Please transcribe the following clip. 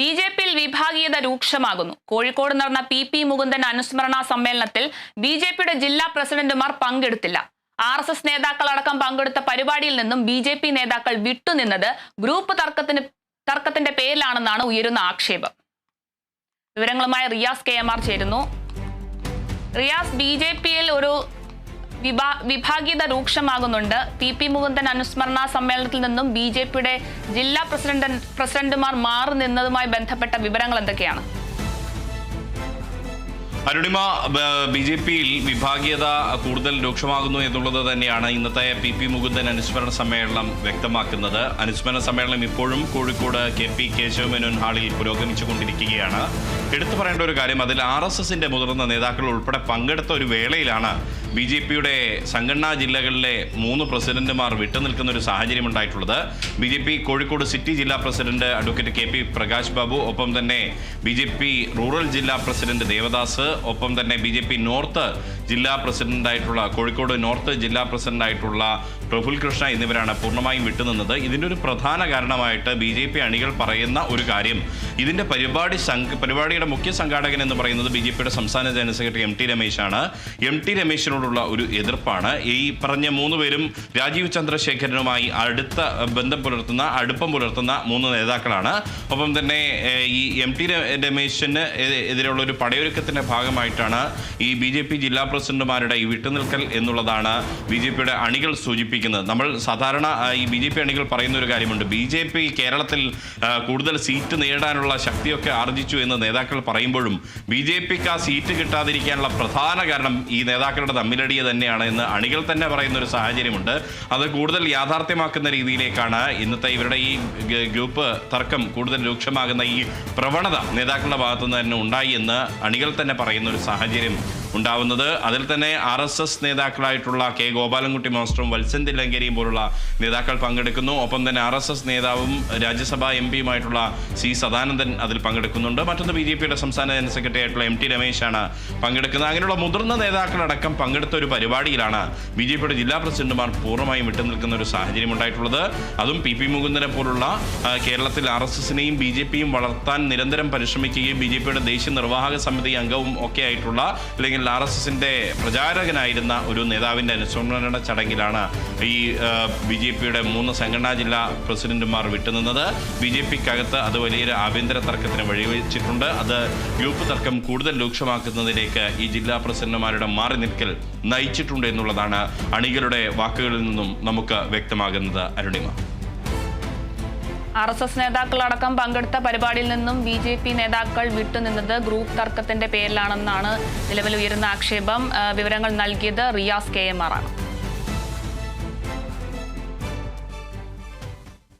B J പിയിൽ വിഭാഗീയത രൂക്ഷമാകുന്നു. കോഴിക്കോട് നടന്ന പി പി മുകുന്ദൻ അനുസ്മരണ സമ്മേളനത്തിൽ ബി ജെ പിയുടെ ജില്ലാ പ്രസിഡന്റുമാർ പങ്കെടുത്തില്ല. ആർ എസ് എസ് നേതാക്കളടക്കം പങ്കെടുത്ത പരിപാടിയിൽ നിന്നും ബി ജെ പി നേതാക്കൾ വിട്ടുനിന്നത് ഗ്രൂപ്പ് തർക്കത്തിന് തർക്കത്തിന്റെ പേരിലാണെന്നാണ് ഉയരുന്ന ആക്ഷേപം. വിവരങ്ങളുമായി റിയാസ് കെ എം ആർ ചേരുന്നു. റിയാസ് ബി ജെ പിയിൽ ഒരു വിഭാഗീയത രൂക്ഷമാകുന്നുണ്ട്. പി പി മുകുന്ദൻ അനുസ്മരണ സമ്മേളനത്തിൽ നിന്നും ബി ജെ പിയുടെ ജില്ലാ പ്രസിഡന്റ് പ്രസിഡന്റുമാർ മാറി നിന്നതുമായി ബന്ധപ്പെട്ട വിവരങ്ങൾ എന്തൊക്കെയാണ്? അരുണിമ ബി ജെ പിയിൽ വിഭാഗീയത കൂടുതൽ രൂക്ഷമാകുന്നു എന്നുള്ളത് തന്നെയാണ് ഇന്നത്തെ പി പി മുകുന്ദൻ അനുസ്മരണ സമ്മേളനം വ്യക്തമാക്കുന്നത്. അനുസ്മരണ സമ്മേളനം ഇപ്പോഴും കോഴിക്കോട് കെ പി കേശവമേനോൻ ഹാളിൽ പുരോഗമിച്ചുകൊണ്ടിരിക്കുകയാണ്. എടുത്തു പറയേണ്ട ഒരു കാര്യം അതിൽ ആർ എസ് എസിന്റെ മുതിർന്ന നേതാക്കൾ ഉൾപ്പെടെ പങ്കെടുത്ത ഒരു വേളയിലാണ് ബി ജെ പിയുടെ സംഘടനാ ജില്ലകളിലെ മൂന്ന് പ്രസിഡന്റുമാർ വിട്ടുനിൽക്കുന്ന ഒരു സാഹചര്യം ഉണ്ടായിട്ടുള്ളത്. B J P Kozhikode city ജില്ലാ president advocate K P Prakash Babu ഒപ്പം തന്നെ ബി ജെ പി റൂറൽ ജില്ലാ പ്രസിഡന്റ് ദേവദാസ് ഒപ്പം തന്നെ ബി ജെ പി നോർത്ത് ജില്ലാ പ്രസിഡന്റായിട്ടുള്ള കോഴിക്കോട് നോർത്ത് ജില്ലാ പ്രസിഡന്റായിട്ടുള്ള പ്രഫുൽ കൃഷ്ണ എന്നിവരാണ് പൂർണമായും വിട്ടുനിന്നത്. ഇതിന്റെ ഒരു പ്രധാന കാരണമായിട്ട് ബി ജെ പി അണികൾ പറയുന്ന ഒരു കാര്യം ഇതിന്റെ പരിപാടി സംഘ പരിപാടിയുടെ മുഖ്യ സംഘാടകൻ എന്ന് പറയുന്നത് ബി ജെ പിയുടെ സംസ്ഥാന ജനറൽ സെക്രട്ടറി എം ടി രമേശാണ്. എം ടി രമേശിനോടുള്ള ഒരു എതിർപ്പാണ്. ഈ പറഞ്ഞ മൂന്ന് പേരും രാജീവ് ചന്ദ്രശേഖരനുമായി അടുത്ത ബന്ധം പുലർത്തുന്ന അടുപ്പം പുലർത്തുന്ന മൂന്ന് നേതാക്കളാണ്. ഒപ്പം തന്നെ ഈ എം ടി രമേശിന് എതിരെയുള്ള ഒരു പടയൊരുക്കത്തിന്റെ ഭാഗമായിട്ടാണ് ഈ ബി ജെ പി ജില്ലാ പ്രസിഡന്റുമാരുടെ ഈ വിട്ടുനിൽക്കൽ എന്നുള്ളതാണ് ബി ജെ പിയുടെ അണികൾ സൂചിപ്പിക്കുന്നത്. നമ്മൾ സാധാരണ ഈ ബി ജെ പി അണികൾ പറയുന്ന ഒരു കാര്യമുണ്ട്. ബി ജെ പി കേരളത്തിൽ കൂടുതൽ സീറ്റ് നേടാനുള്ള ശക്തിയൊക്കെ ആർജിച്ചു എന്ന് നേതാക്കൾ പറയുമ്പോഴും ബി ജെ പിക്ക് ആ സീറ്റ് കിട്ടാതിരിക്കാനുള്ള പ്രധാന കാരണം ഈ നേതാക്കളുടെ തമ്മിലടിയെ തന്നെയാണ് എന്ന് അണികൾ തന്നെ പറയുന്ന ഒരു സാഹചര്യമുണ്ട്. അത് കൂടുതൽ യാഥാർത്ഥ്യമാക്കുന്ന രീതിയിലേക്കാണ് ഇന്നത്തെ ഇവരുടെ ഈ ഗ്രൂപ്പ് തർക്കം കൂടുതൽ രൂക്ഷമാകുന്ന ഈ പ്രവണത നേതാക്കളുടെ ഭാഗത്തുനിന്ന് തന്നെ ഉണ്ടായി എന്ന് അണികൾ തന്നെ പറയുന്ന ഒരു സാഹചര്യം ഉണ്ടാവുന്നത്. അതിൽ തന്നെ ആർ എസ് എസ് നേതാക്കളായിട്ടുള്ള കെ ഗോപാലൻകുട്ടി മാസ്റ്ററും വത്സൻ തില്ലങ്കേരിയും പോലുള്ള നേതാക്കൾ പങ്കെടുക്കുന്നു. ഒപ്പം തന്നെ ആർ എസ് എസ് നേതാവും രാജ്യസഭാ എം പിയുമായിട്ടുള്ള സി സദാനന്ദൻ അതിൽ പങ്കെടുക്കുന്നുണ്ട്. മറ്റൊന്ന് ബി ജെ പിയുടെ സംസ്ഥാന ജനറൽ സെക്രട്ടറി ആയിട്ടുള്ള എം ടി രമേശാണ് പങ്കെടുക്കുന്നത്. അങ്ങനെയുള്ള മുതിർന്ന നേതാക്കളടക്കം പങ്കെടുത്ത ഒരു പരിപാടിയിലാണ് ബി ജെ പിയുടെ ജില്ലാ പ്രസിഡന്റുമാർ പൂർണമായും വിട്ടുനിൽക്കുന്ന ഒരു സാഹചര്യം ഉണ്ടായിട്ടുള്ളത്. അതും പി പി മുകുന്ദനെ പോലുള്ള കേരളത്തിൽ ആർ എസ് എസിനെയും ബി ജെ പിയും വളർത്താൻ നിരന്തരം പരിശ്രമിക്കുകയും ബി ജെ പിയുടെ ദേശീയ നിർവാഹക സമിതി അംഗവും ഒക്കെ ആയിട്ടുള്ള അല്ലെങ്കിൽ ആർ എസ് എസിന്റെ പ്രചാരകനായിരുന്ന ഒരു നേതാവിന്റെ അനുസ്മരണ ചടങ്ങിലാണ് ഈ ബി ജെ പിയുടെ മൂന്ന് സംഘടനാ ജില്ലാ പ്രസിഡന്റുമാർ വിട്ടുനിന്നത്. ബി ജെ പിക്കകത്ത് അത് വലിയൊരു ആഭ്യന്തര തർക്കത്തിന് വഴിവെച്ചിട്ടുണ്ട്. അത് ഗ്രൂപ്പ് തർക്കം കൂടുതൽ രൂക്ഷമാക്കുന്നതിലേക്ക് ഈ ജില്ലാ പ്രസിഡന്റുമാരുടെ മാറി നിൽക്കൽ നയിച്ചിട്ടുണ്ട് എന്നുള്ളതാണ് അണികളുടെ വാക്കുകളിൽ നിന്നും നമുക്ക് വ്യക്തമാകുന്നത്. അരുണിമ. ആർ എസ് എസ് നേതാക്കളടക്കം പങ്കെടുത്ത പരിപാടിയിൽ നിന്നും ബി ജെ പി നേതാക്കൾ വിട്ടുനിന്നത് ഗ്രൂപ്പ് തർക്കത്തിന്റെ പേരിലാണെന്നാണ് നിലവിൽ ഉയരുന്ന ആക്ഷേപം വിവരങ്ങൾ നൽകിയത് റിയാസ് കെ എം ആർ ആണ്.